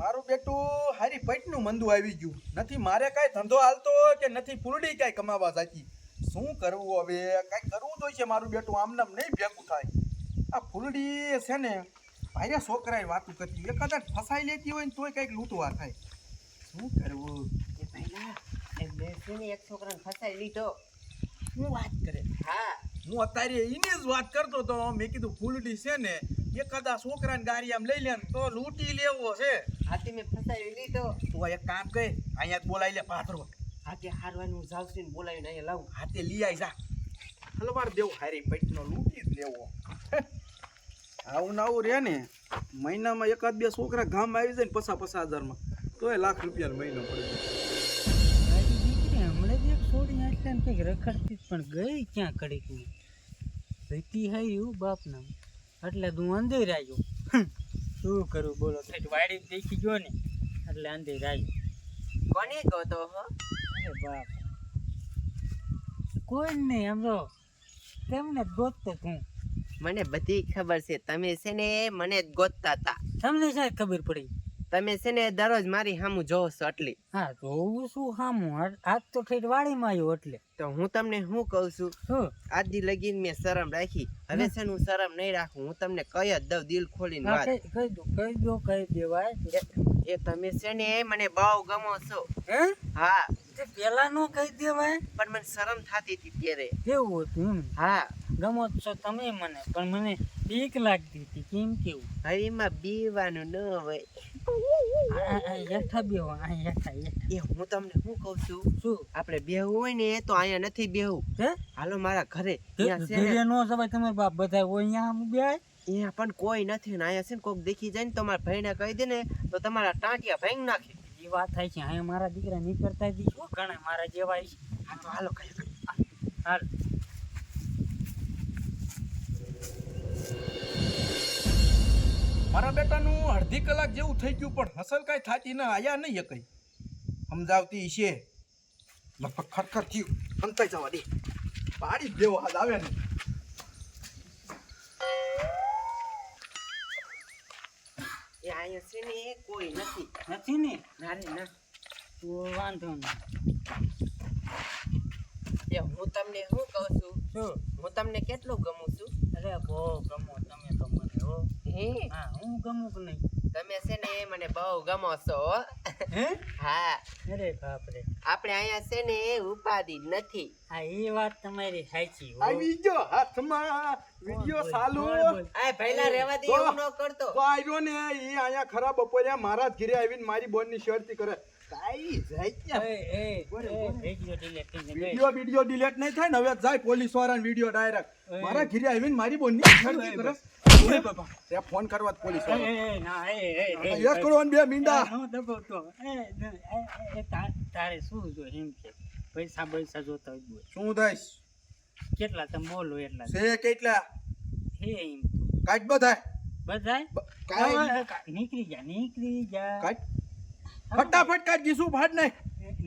મારું બેટું હારી પેટનું મંદુ આવી ગયું. નથી મારે કાંઈ ધંધો હાલતો કે નથી ફૂલડી કાંઈ કમાવા સાચી શું કરવું હવે? કાંઈ કરવું તો છે મારું બેટું આમને આમ નહીં ભેગું થાય. આ ફૂલડી છે ને ભાઈ છોકરાએ વાતું કરતી. એ કદાચ ફસાઈ લેતી હોય ને તોય કંઈક લૂંટવા થાય. શું કરવું? એ પહેલા મેં છે ને એક છોકરાને ફસાઈ લીધો. શું વાત કરે? હા. હું અત્યારે એની જ વાત કરતો તો મેં કીધું ફૂલડી છે ને એકાદા છોકરાને ગાડી આમ લઈ લે તો લૂંટી લેવો છે. હાથી મેં ફસાઈ લીધો. તું એક કામ કરે અહીંયા બોલાવી લે પાથરો. હાથી હારવાનું જાવશું ને બોલાવીને અહીંયા લાવું. હાથે લઈ આવી જા. હલવાર દેવું હારી પૈટનો લૂંટી જ લેવો. આવું ને આવું રે ને મહિનામાં એકાદ બે છોકરા ગામ આવી જાય ને પસા પસા હજારમાં તોય લાખ રૂપિયાનો મહિનો પડી. જાય હમણાં જ એક છોડી આટલા ને કંઈક રખડતી પણ ગઈ ક્યાં કડીકની જતી બાપ બાપના. એટલે તું અંદર આવ્યો શું કરું? બોલો. ઠેઠ વાડી દેખી ગયો ને એટલે અંદર રાઈ કોને ગોતો હો? અરે બાપ. કોઈ નહીં સમજો તેમને ગોતતો તું મને બધી ખબર છે. તમે છે ને મને જ ગોતતા હતા તમને સાહેબ ખબર પડી? તમે છે ને દરરોજ મારી સામું જોવો છો એટલી હા જોવું શું સામું આજ તો ઠેઠ વાડીમાં આવ્યો એટલે. તો હું તમને શું કહું છું? શું આજથી લગીન મેં શરમ રાખી. હવે છે ને હું શરમ નહીં રાખું. હું તમને કહી જ દઉં દિલ ખોલીને વાત. કહી દો કહી દો કહી દેવાય. એ તમે છે ને મને બહુ ગમો છો. હે? પેલા નો કહી દેવાય? પણ મને શરમ થતી હતી ત્યારે. કેવું હતું હા. ગમો છો તમે મને પણ મને બીક લાગતી હતી. કેમ કેવું? હવે એમાં બીવાનું ન હોય. બેહો આ એ હું તમને શું કહું છું? શું? આપણે બેહવું હોય ને તો અહીંયા નથી બેહવું. હે? હાલો મારા ઘરે. ને. જવાય તમારા બાપ બધા હોય અહીંયા બેહાય? અહીંયા પણ કોઈ નથી ને અહીંયા છે ને કોક દેખી જાય ને તમારા મારા ભાઈને કહી દે ને તો તમારા ટાંટિયા ભાંગી નાખે. એ વાત થાય છે અહીંયા મારા દીકરા નીકળતા હતી શું ઘણા મારા જેવા છે? હા તો હાલો કઈ હાલ. મારા બેટાનું અડધી કલાક જેવું થઈ ગયું પણ હસલ કાંઈ થાતી ન આયા નહીં કઈ. સમજાવતી છે લગભગ ખરખર થયું. અંતાઈ જવા દે. પાડી દેવો હાથ આવે ને. એ અહીંયા છે ને કોઈ નથી. નથી ને? ના રે ના. તો વાંધો નહીં. એ હું તમને શું કહું છું? હું તમને કેટલું ગમું છું? અરે બહુ ગમો હો હે હા હું ગમું કે નહીં? તમે છે ને મને બહુ ગમો છો. હા? અરે બાપ રે આપણે અહીંયા છે ને ઉપાધિ નથી. હા એ વાત તમારી સાચી આવી ગયો હાથમાં વિડિયો ચાલુ. આ પહેલા રહેવા દે એવું ન કરતો. તો આવ્યો ને એ અહીંયા ખરાબ બપોરે મારા જ ઘરે આવીને મારી બોનની શરતી કરે. વિડિયો વિડિયો નહીં થાય ને હવે જાય પોલીસવાળા વિડિયો ડાયરેક્ટ. મારા ઘરે આવીને મારી બોનની શરતી કરે. ફોન કરવા પોલીસ તારે શું જો એમ કે પૈસા પૈસા જોતા. શું થઈશ કેટલા તમે બોલો એટલા છે કેટલા હે એમ કાઢ બધાય બધાય નીકળી જા નીકળી જા કાઢ ફટાફટ કાઢ જીસુ ભાડ નહીં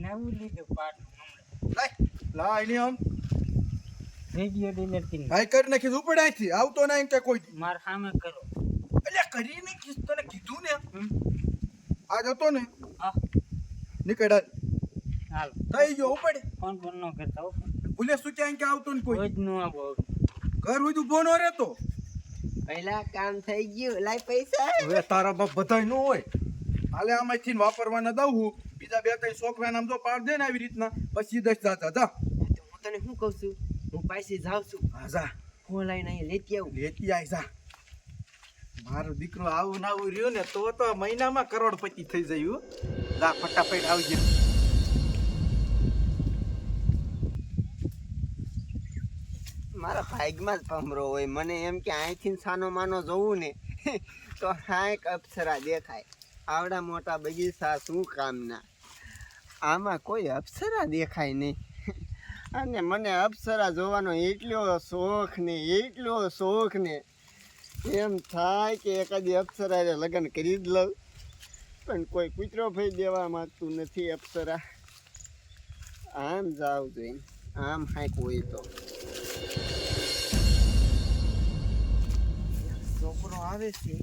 નવું લીધું પાટું હમણાં. લાય આમ વિડિયો ડિનર કરીને. ભાઈ કરી નાખી ઉપડે અહીંથી. આવતો નહીં કે કોઈ માર સામે કરો. એટલે કરીને કીસ તને કીધું ને. હમ? જતો ને. હા. નીકળ હાલ. થઈ ગયો ઉપડે ફોન ફોન ન કરતા હો. ભૂલે શું ક્યાંય કે આવતો ને કોઈ રોજ જ ન આવો ઘર હોય ઊભો નો રહેતો. પહેલા કામ થઈ ગયું લાય પૈસા. હવે તારા બાપ બધાય નો હોય. હાલે આમાંથી વાપરવાના દઉં હું. બીજા બે ત્રણ છોકરા નામ તો પાડ દે ને આવી રીતના. પછી દસ જાતા જા. તો હું તને શું કહું છું? હું પાછી જાઉં છું. હા જા. ફોન લઈને અહીં લેતી આવું. લેતી આવી જા. મારો દીકરો આવું ને આવું રહ્યો ને તો તો મહિનામાં કરોડપતિ થઈ જયું હો. જા ફટાફટ આવજે. મારા ભાગમાં જ ભમરો હોય. મને એમ કે અહીંથી સાનો માનો જોવું ને તો હાંક અપ્સરા દેખાય. આવડા મોટા બગીચા શું કામના? આમાં કોઈ અપ્સરા દેખાય નહીં. અને મને અપ્સરા જોવાનો એટલો શોખ ને, એટલો શોખ ને. એમ થાય કે એકાદી અપ્સરા હારે લગ્ન કરી જ લઉં. પણ કોઈ કૂતરો ભાઈ દેવા માગતું નથી અપ્સરા. આમ જાવ જોઈને આમ હાંક હોય તો. છોકરો આવે છે,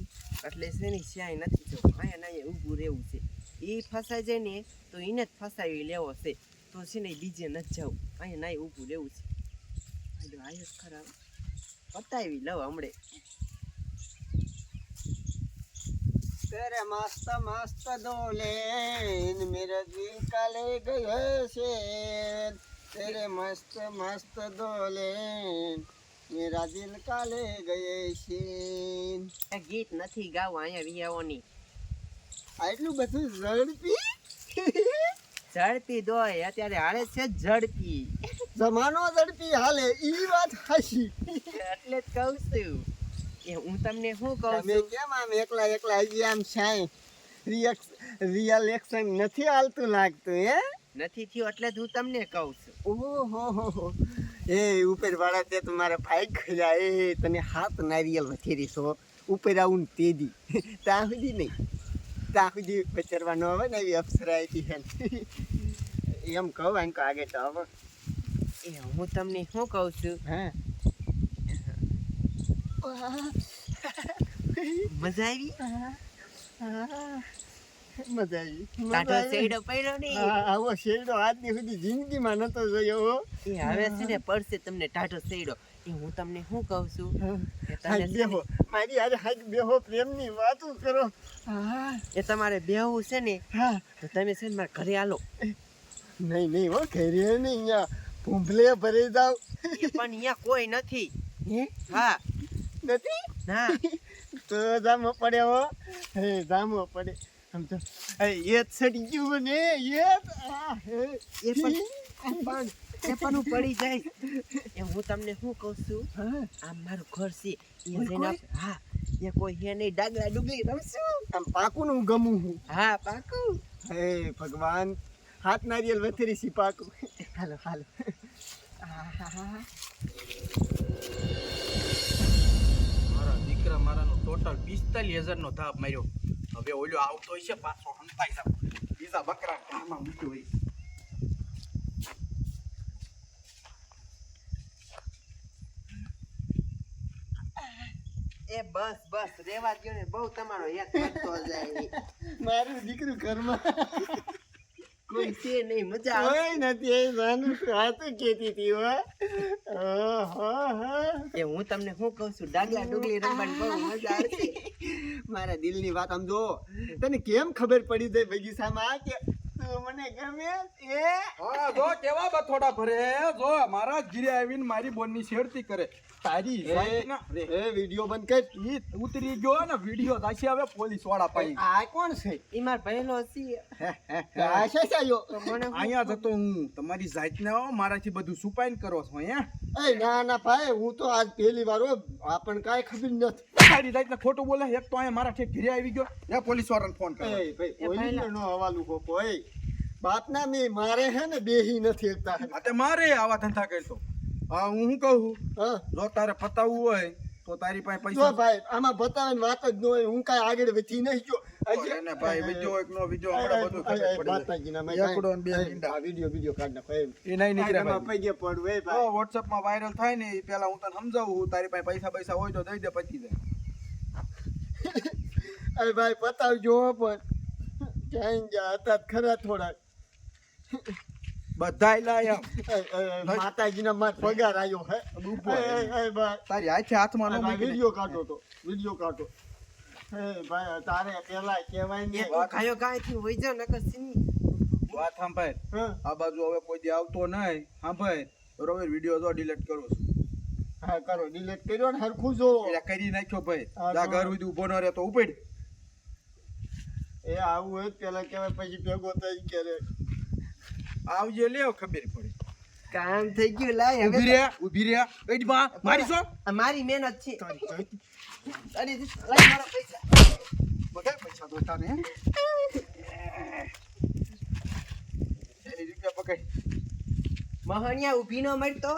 એટલે છે ને નથી જો અહીંયા ના ઊભું રહેવું છે. એ ફસાઈ જાય ને, તો એને જ ફસાવી લેવો છે. તો છે ને બીજે નથી જવું અહીંયા નાઈ ઊભું રહેવું છે હાલો, આયો જ ખરાબ પતાવી લઉં હમણે तेरे मस्त मस्त डोले मेरा दिल का ले गए से तेरे मस्त मस्त डोले मेरा दिल का ले गए છે આ ગીત નથી ગાવું અહીંયા વિયાઓની આટલું બધું ઝડપી ઝડપી દોય અત્યારે હાલે છે ઝડપી. જમાનો ઝડપી હાલે ઈ વાત હાશી એટલે જ કહું છું. એ હું તમને શું કહું છું? કેમ આમ એકલા એકલા હજી આમ શાય રિએક્સ રિયલ એક્શન નથી હાલતું લાગતું હે? નથી થયું એટલે જ હું તમને કહું છું. ઓહો હો હો. એ ઉપર વાળા તે તમારા ભાઈ ખજા એ તને હાથ નારિયેલ વથેરી છો ઉપર આવું તેદી. ત્યાં સુધી નહીં. ત્યાં સુધી આવે ને એવી અપ્સરા આપી છે. એમ કહું કહું આગળ તો હવે એ હું તમને શું કહું છું? હા? મજા આવી? મજા આવી. કાઢો શેડો પડ્યો ને? આ- આવો શેરડો આજની સુધી જિંદગીમાં નતો જોયો હવે છે ને પડશે તમને ટાઢો શેડો એ હું તમને શું કહું છું? કે તમે બેહો. મારી આજે હાજ બેહો પ્રેમની વાતો કરો. હા. એ તમારે બેહવું છે ને હા. તો તમે છે ને મારા ઘરે આલો નહીં નહીં હો ઘરે નહીં અહીંયા ભૂંભલે ભરી જાવ પણ અહીંયા કોઈ નથી. હે? હા. નથી? ના તો જામો પડે હો. હે જામો પડે. આમ તો એ જ સડી ગયું ને એ જ. એ પણ પણ પડી જાય એ હું તમને શું કહું છું? હા, આમ મારું ઘર છે. એ જઈને હા. એ કોઈ હે નહીં. ડાગલા ડુગલી રમશું. આમ પાકું નું ગમું હું. હા પાકું. હે ભગવાન. હાથ નારિયેલ વથેરી સી પાકું. હાલો હાલો. મારા દીકરા મારાનો ટોટલ પિસ્તાલીસ હજારનો ધાપ માર્યો. હવે ઓલો આવતો હશે પાછો હંતાઈ જાવ. બીજા બકરા ઘરમાં મૂક્યો હોય. એ બસ બસ. રેવા દ્યો ને. બહુ તમારો યાદ કરતો જાય મારું દીકરું ઘરમાં. કોઈ છે નહીં મજા આવે. નથી એ નાનું હાથું કેતી હતી હો. એ હું તમને શું કહું છું? ડાગલા ડુગલી રમવાની બહુ મજા આવશે. મારા દિલની વાત આમ જો તને કેમ ખબર પડી જાય બગીચામાં કે તું મને ગમે એ હા જો કેવા બથોડા ભરે જો મારા આવીને મારી બોનની શેરતી કરે. તારી એ વિડિયો બંધ કર. ઈ ઉતરી ગયો ને વિડિયો દાસી હવે પોલીસવાળા પાઈ આ કોણ છે? એ માર પહેલો છે. આ છે સાયો. અહીંયા જતો હું તમારી જાતને હો, મારાથી બધું સુપાઈન કરો છો અહીંયા એ ના ના ભાઈ હું તો આજ પહેલી વાર હો આપણને કાંઈ ખબર નથી. તારી જાતને ખોટું બોલે એક તો અહીંયા મારા ઠેક ઘરે આવી ગયો. એ પોલીસ વાળાને ફોન કરો. એ ભાઈ એ નો હવાલું કોકો એ. બાપના મે મારે હે ને બેહી નથી એકતા આ મારે આવા ધંધા કરતો. હા હું શું કહું? હા. જો તારે પતાવવું હોય તો તારી પાસે જો પૈસા ભાઈ આમાં બતાવે વાત જ ન હોય હું કાઈ આગળ વધી નહીં જો એને ભાઈ બીજો એક નો બીજો આપણે બધું ખબર પડી જાય. માતાજીના મેં એકડો ને બે કાંઈ- વિડિયો વિડિયો કાઢ નાખો એ નહીં નીકળે ભાઈ. પગે પડવું ભાઈ. WhatsApp માં વાયરલ થાય ને એ પેલા હું તને સમજાવું તારી પાસે પૈસા પૈસા હોય તો દઈ દે પતી જાય અરે ભાઈ બતાવજો હો પણ. ક્યાંય ગયા હતા? ખરા થોડાક. બધા લાયા. માતાજીના માર પગાર આવ્યો હે. ભાઈ. તારી હાથે હાથમાં ન ભાઈ, વીડિયો કાઢો તો વીડિયો કાઢો. એ ભાઈ તારે પેલા કહેવાય ને. તું કાંઈ કાંઈથી? હોય જા નકર સીની. વાત સાંભળ. હા. આ બાજુ હવે કોઈ દી આવતો નહીં. સાંભળ. બરોબર વીડિયો તો ડિલીટ કરું છું. હા કરો ડિલીટ કર્યો ને હરખું જો. એટલે કરી નાખ્યો ભાઈ. જા ઘર સુધી ઊભો ન રહે તો ઉપડ. એ આવું હોય પેલા કહેવાય પછી ભેગો થઈ કરે આવજે લેવો ખબર પડે. કામ થઈ ગયું લાય હવે રે ઊભી રે. એડી બા મારી છો? આ મારી મહેનત છે. તારી લાય મારા પૈસા. બધા પૈસા તો તારે એ રૂપિયા પકડ. મહાણિયા ઊભી ન મળતો.